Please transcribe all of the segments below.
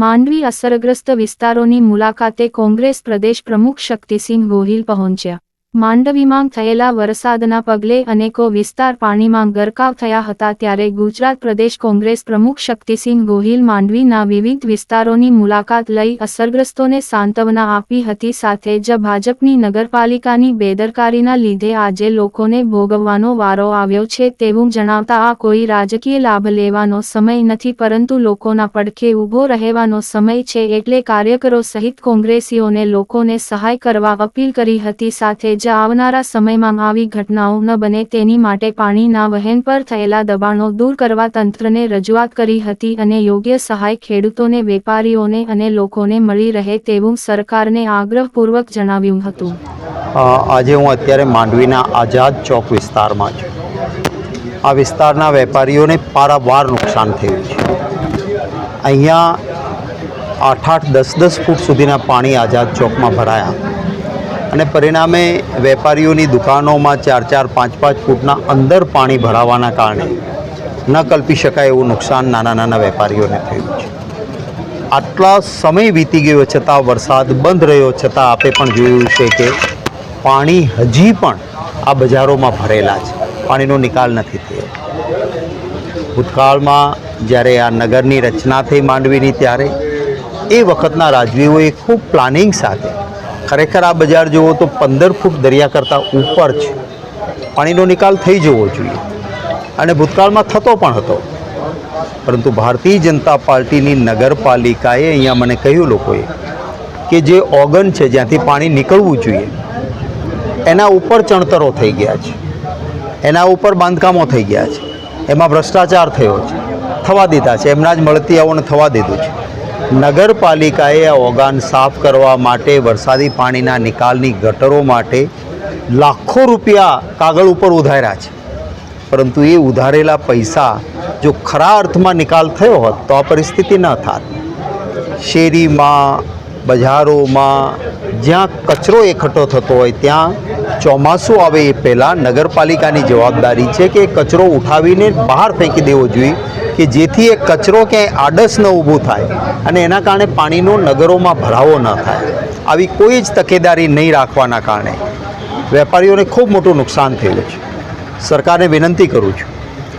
માંડવી અસરગ્રસ્ત વિસ્તારોની મુલાકાતે કોંગ્રેસ પ્રદેશ પ્રમુખ શક્તિસિંહ ગોહિલ પહોંચ્યા. માંડવીમાં થયેલા વરસાદના પગલે અનેકો વિસ્તાર પાણીમાં ગરકાવ થયા હતા ત્યારે ગુજરાત પ્રદેશ કોંગ્રેસ પ્રમુખ શક્તિસિંહ ગોહિલ માંડવીના વિવિધ વિસ્તારોની મુલાકાત લઈ અસરગ્રસ્તોને સાંત્વના આપી હતી. સાથે જ ભાજપની નગરપાલિકાની બેદરકારીના લીધે આજે લોકોને ભોગવવાનો વારો આવ્યો છે તેવું જણાવતા આ કોઈ રાજકીય લાભ લેવાનો સમય નથી, પરંતુ લોકોના પડખે ઊભો રહેવાનો સમય છે. એટલે કાર્યકરો સહિત કોંગ્રેસીઓને લોકોને સહાય કરવા અપીલ કરી હતી. સાથે જ આવનારા સમયમાં આવી ઘટનાઓ ન બને તેની માટે પાણીના વહેન પર થયેલા દબાણો દૂર કરવા તંત્રને રજૂઆત કરી હતી અને યોગ્ય સહાય ખેડૂતોને, વેપારીઓને અને લોકોને મળી રહે તેવું સરકારને આગ્રહપૂર્વક જણાવ્યું હતું. આજે હું અત્યારે માંડવીના આઝાદ ચોક વિસ્તારમાં છું. આ વિસ્તારના વેપારીઓને પારાવાર નુકસાન થયું છે. અહીંયા આઠ આઠ દસ દસ ફૂટ સુધીના પાણી આઝાદ ચોકમાં ભરાયા. અને પરિણામે વેપારીઓની દુકાનોમાં ચાર ચાર પાંચ પાંચ ફૂટના અંદર પાણી ભરાવાના કારણે ન કલ્પી શકાય એવું નુકસાન નાના નાના વેપારીઓને થયું છે. આટલા સમય વીતી ગયો છતાં વરસાદ બંધ રહ્યો છતાં આપે પણ જોયું છે કે પાણી હજી પણ આ બજારોમાં ભરેલા છે. પાણીનો નિકાલ નથી થયો. ભૂતકાળમાં જ્યારે આ નગરની રચના થઈ માંડવીની ત્યારે એ વખતના રાજવીઓએ ખૂબ પ્લાનિંગ સાથે ખરેખર આ બજાર જુઓ તો પંદર ફૂટ દરિયા કરતાં ઉપર છે. પાણીનો નિકાલ થઈ જવો જોઈએ. અને ભૂતકાળમાં થતો પણ હતો. પરંતુ ભારતીય જનતા પાર્ટીની નગરપાલિકાએ અહીંયા મને કહ્યું લોકોએ કે જે ઓગન છે જ્યાંથી પાણી નીકળવું જોઈએ, એના ઉપર ચણતરો થઈ ગયા છે. એના ઉપર બાંધકામો થઈ ગયા છે. એમાં ભ્રષ્ટાચાર થયો છે. થવા દીધા છે. એમના જ મળતી આવોને થવા દીધું છે. નગરપાલિકાએ ઓગાન સાફ કરવા માટે વરસાદી પાણીના નિકાલની ગટરો માટે લાખો રૂપિયા કાગળ ઉપર ઉધાર્યા છે. પરંતુ એ ઉધારેલા પૈસા જો ખરા અર્થમાં નિકાલ થયો હોત તો આ પરિસ્થિતિ ન થાત. શેરીમાં બજારોમાં જ્યાં કચરો એકઠો થતો હોય ત્યાં ચોમાસું આવે એ પહેલાં નગરપાલિકાની જવાબદારી છે કે કચરો ઉઠાવીને બહાર ફેંકી દેવો જોઈએ કે જેથી એ કચરો ક્યાંય આડસ ન ઊભું થાય અને એના કારણે પાણીનો નગરોમાં ભરાવો ન થાય. આવી કોઈ જ તકેદારી નહીં રાખવાના કારણે વેપારીઓને ખૂબ મોટું નુકસાન થયેલું છે. સરકારને વિનંતી કરું છું.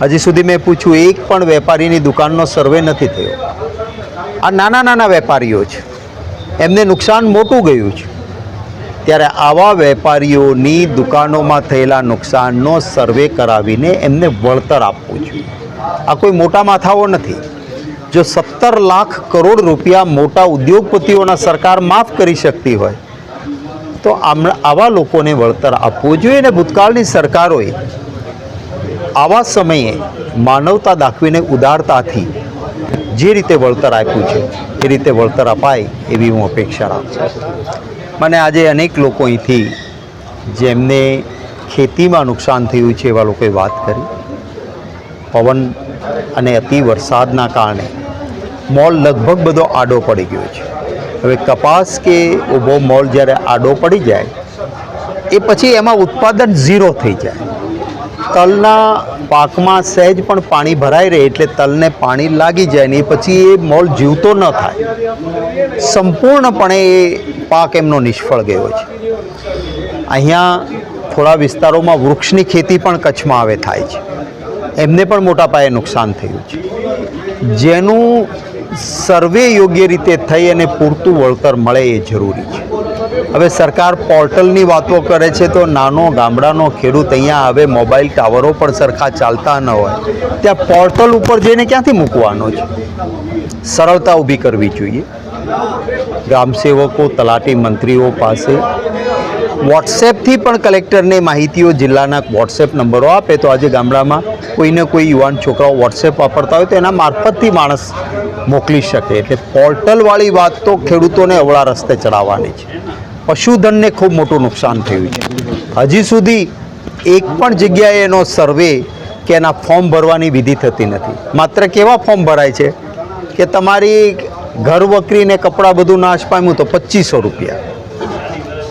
હજી સુધી મેં પૂછ્યું, એક પણ વેપારીની દુકાનનો સર્વે નથી થયો. આ નાના નાના વેપારીઓ છે. એમને નુકસાન મોટું ગયું છે. ત્યારે આવા વેપારીઓની દુકાનોમાં થયેલા નુકસાનનો સર્વે કરાવીને એમને વળતર આપવું જોઈએ આ કોઈ મોટા માથાઓ નથી. જો સત્તર લાખ કરોડ રૂપિયા મોટા ઉદ્યોગપતિઓના સરકાર માફ કરી શકતી હોય, તો આમ- આવા લોકોને વળતર આપવું જોઈએ અને ભૂતકાળની સરકારોએ આવા સમયે માનવતા દાખવીને ઉદારતાથી જે રીતે વળતર આપ્યું છે એ રીતે વળતર અપાય એવી હું અપેક્ષા રાખું છું. મને આજે અનેક લોકો અહીંથી જેમને ખેતીમાં નુકસાન થયું છે એવા લોકોએ વાત કરી. પવન અને અતિ વરસાદના કારણે મોલ લગભગ બધો આડો પડી ગયો છે. હવે કપાસ કે ઊભો મોલ જ્યારે આડો પડી જાય, એ પછી એમાં ઉત્પાદન ઝીરો થઈ જાય. તલના પાકમાં સહેજ પણ પાણી ભરાઈ રહે એટલે તલને પાણી લાગી જાય ને પછી એ મોલ જીવતો ન થાય. સંપૂર્ણપણે એ પાક એમનો નિષ્ફળ ગયો છે. અહીંયા થોડા વિસ્તારોમાં વૃક્ષની ખેતી પણ કચ્છમાં આવે થાય છે. એમને પણ મોટા પાયે નુકસાન થયું છે. જેનું સર્વે યોગ્ય રીતે થઈ અને પૂરતું વળતર મળે એ જરૂરી છે. હવે સરકાર પોર્ટલની વાતો કરે છે તો નાનો ગામડાનો ખેડૂત અહીંયા હવે મોબાઈલ ટાવરો પણ સરખા ચાલતા ન હોય. ત્યાં પોર્ટલ ઉપર જઈને ક્યાંથી મૂકવાનો છે? સરળતા ઊભી કરવી જોઈએ. ગ્રામસેવકો, તલાટી મંત્રીઓ પાસે વોટ્સએપથી પણ કલેક્ટરને માહિતીઓ, જિલ્લાના વોટ્સએપ નંબરો આપે તો આજે ગામડામાં કોઈને કોઈ યુવાન છોકરાઓ વોટ્સએપ વાપરતા હોય તો એના મારફતથી માણસ મોકલી શકે. એટલે પોર્ટલવાળી વાત તો ખેડૂતોને અવળા રસ્તે ચડાવવાની છે. પશુધનને ખૂબ મોટું નુકસાન થયું છે. હજી સુધી એક પણ જગ્યાએ એનો સર્વે કે એના ફોર્મ ભરવાની વિધિ થતી નથી. માત્ર કેવા ફોર્મ ભરાય છે? કે તમારી ઘર વકરીને કપડાં બધું નાશ પામ્યું તો પચીસો રૂપિયા.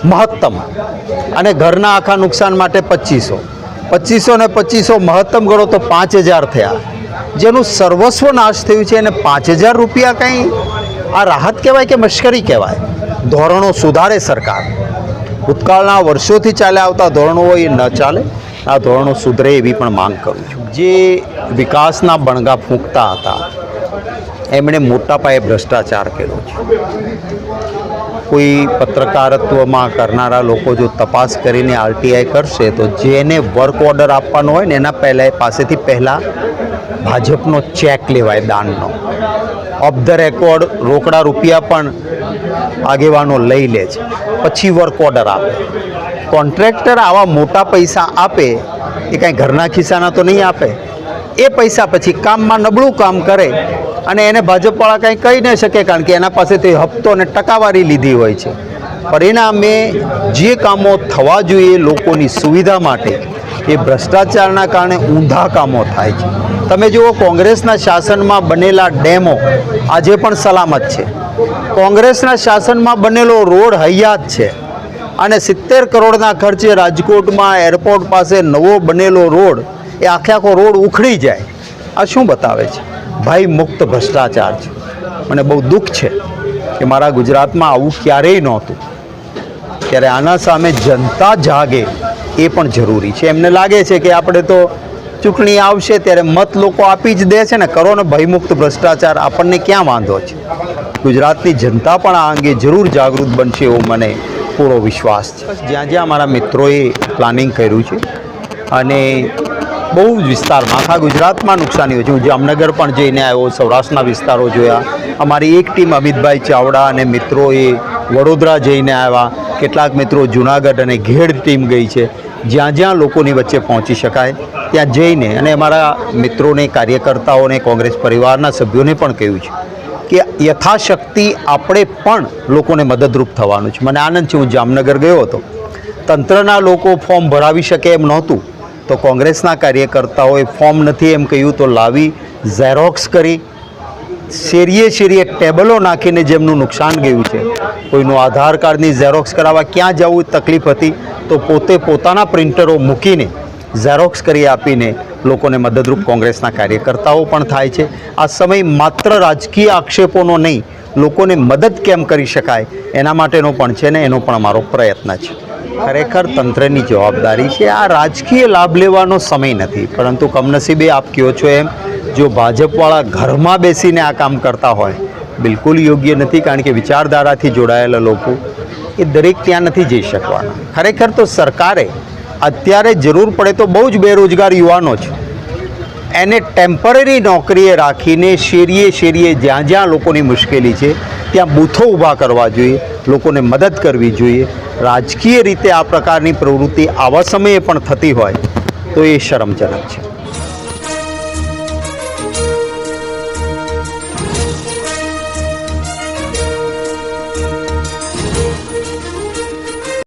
મહત્તમ. અને ઘરના આખા નુકસાન માટે પચીસો. પચીસો ને પચીસો મહત્તમ ગણો તો પાંચ હજાર થયા. જેનું સર્વસ્વ નાશ થયું છે એને પાંચ હજાર રૂપિયા કંઈ આ રાહત કહેવાય કે મશ્કરી કહેવાય? ધોરણો સુધારે સરકાર. ભૂતકાળના વર્ષોથી ચાલ્યા આવતા ધોરણો હોય એ ન ચાલે. આ ધોરણો સુધરે એવી પણ માંગ કરું છું. જે વિકાસના બણગા ફૂંકતા હતા, એમણે મોટા પાયે ભ્રષ્ટાચાર કર્યો છે. કોઈ પત્રકારત્વમાં કરનારા લોકો જો તપાસ કરીને આરટીઆઈ કરશે, તો જેને વર્ક ઓર્ડર આપવાનો હોય ને, એના પહેલાં પાસેથી પહેલાં ભાજપનો ચેક લેવાય દાનનો. ઓફ ધ રેકોર્ડ રોકડા રૂપિયા પણ આગેવાનો લઈ લે છે. પછી વર્ક ઓર્ડર આપે. કોન્ટ્રાક્ટર આવા મોટા પૈસા આપે, એ કાંઈ ઘરના ખિસ્સાના તો નહીં આપે. એ પૈસા પછી કામમાં નબળું કામ કરે અને એને ભાજપવાળા કંઈ કહી ન શકે કારણ કે એના પાસેથી હપ્તો અને ટકાવારી લીધી હોય છે. પરિણામે જે કામો થવા જોઈએ લોકોની સુવિધા માટે, એ ભ્રષ્ટાચારના કારણે ઊંધા કામો થાય છે. તમે જુઓ કોંગ્રેસના શાસનમાં બનેલા ડેમો આજે પણ સલામત છે. કોંગ્રેસના શાસનમાં બનેલો રોડ હયાત છે અને સિત્તેર કરોડના ખર્ચે રાજકોટમાં એરપોર્ટ પાસે નવો બનેલો રોડ, એ આખે આખો રોડ ઉખડી જાય. આ શું બતાવે છે? ભાઈ, મુક્ત ભ્રષ્ટાચાર છે. મને બહુ દુઃખ છે કે મારા ગુજરાતમાં આવું ક્યારેય નહોતું. ત્યારે આના સામે જનતા જાગે એ પણ જરૂરી છે. એમને લાગે છે કે આપણે તો ચૂંટણી આવશે ત્યારે મત લોકો આપી જ દે છે ને, કરો ને ભયમુક્ત ભ્રષ્ટાચાર આપણને ક્યાં વાંધો છે? ગુજરાતની જનતા પણ આ અંગે જરૂર જાગૃત બનશે એવો મને પૂરો વિશ્વાસ છે. જ્યાં જ્યાં મારા મિત્રોએ પ્લાનિંગ કર્યું છે અને બહુ જ વિસ્તારમાં, આખા ગુજરાતમાં નુકસાની હોય છે. હું જામનગર પણ જઈને આવ્યો, સૌરાષ્ટ્રના વિસ્તારો જોયા. અમારી એક ટીમ અમિતભાઈ ચાવડા અને મિત્રોએ વડોદરા જઈને આવ્યા. કેટલાક મિત્રો જુનાગઢ અને ઘેડ ટીમ ગઈ છે. જ્યાં જ્યાં લોકોની વચ્ચે પહોંચી શકાય, ત્યાં જઈને અને અમારા મિત્રોને, કાર્યકર્તાઓને, કોંગ્રેસ પરિવારના સભ્યોને પણ કહ્યું છે. કે યથાશક્તિ આપણે પણ લોકોને મદદરૂપ થવાનું છે. મને આનંદ છે, હું જામનગર ગયો હતો. તંત્રના લોકો ફોર્મ ભરાવી શકે એમ નહોતું. તો કોંગ્રેસના કાર્યકર્તાઓએ ફોર્મ નથી એમ કહ્યું, તો લાવી ઝેરોક્સ કરી. શેરીએ શેરીએ ટેબલો નાખીને જેમનું નુકસાન ગયું છે, કોઈનું આધાર કાર્ડની ઝેરોક્સ કરાવવા ક્યાં જવું તકલીફ હતી, તો પોતે પોતાના પ્રિન્ટરો મૂકીને ઝેરોક્સ કરી આપીને લોકોને મદદરૂપ કોંગ્રેસના કાર્યકર્તાઓ પણ થાય છે. આ સમય માત્ર રાજકીય આક્ષેપોનો નહીં, લોકોને મદદ કેમ કરી શકાય એના માટેનો પણ છે ને એનો પણ અમારો પ્રયત્ન છે. ખરેખર તંત્રની જવાબદારી છે, આ રાજકીય લાભ લેવાનો સમય નથી. પરંતુ કમનસીબે આપ કહો છો એમ, જો ભાજપવાળા ઘરમાં બેસીને આ કામ કરતા હોય, બિલકુલ યોગ્ય નથી, કારણ કે વિચારધારાથી જોડાયેલા લોકો એ દરેક ત્યાં નથી જઈ શકવાના. ખરેખર તો સરકારે અત્યારે જરૂર પડે તો બહુ જ બેરોજગાર યુવાનો છે. એને ટેમ્પરરી નોકરીએ રાખીને શેરીએ શેરીએ જ્યાં જ્યાં લોકોની મુશ્કેલી છે, ત્યાં બૂથો ઊભા કરવા જોઈએ, લોકોને મદદ કરવી જોઈએ. રાજકીય રીતે આ પ્રકારની પ્રવૃત્તિ આવા સમયે પણ થતી હોય, તો એ શરમજનક છે.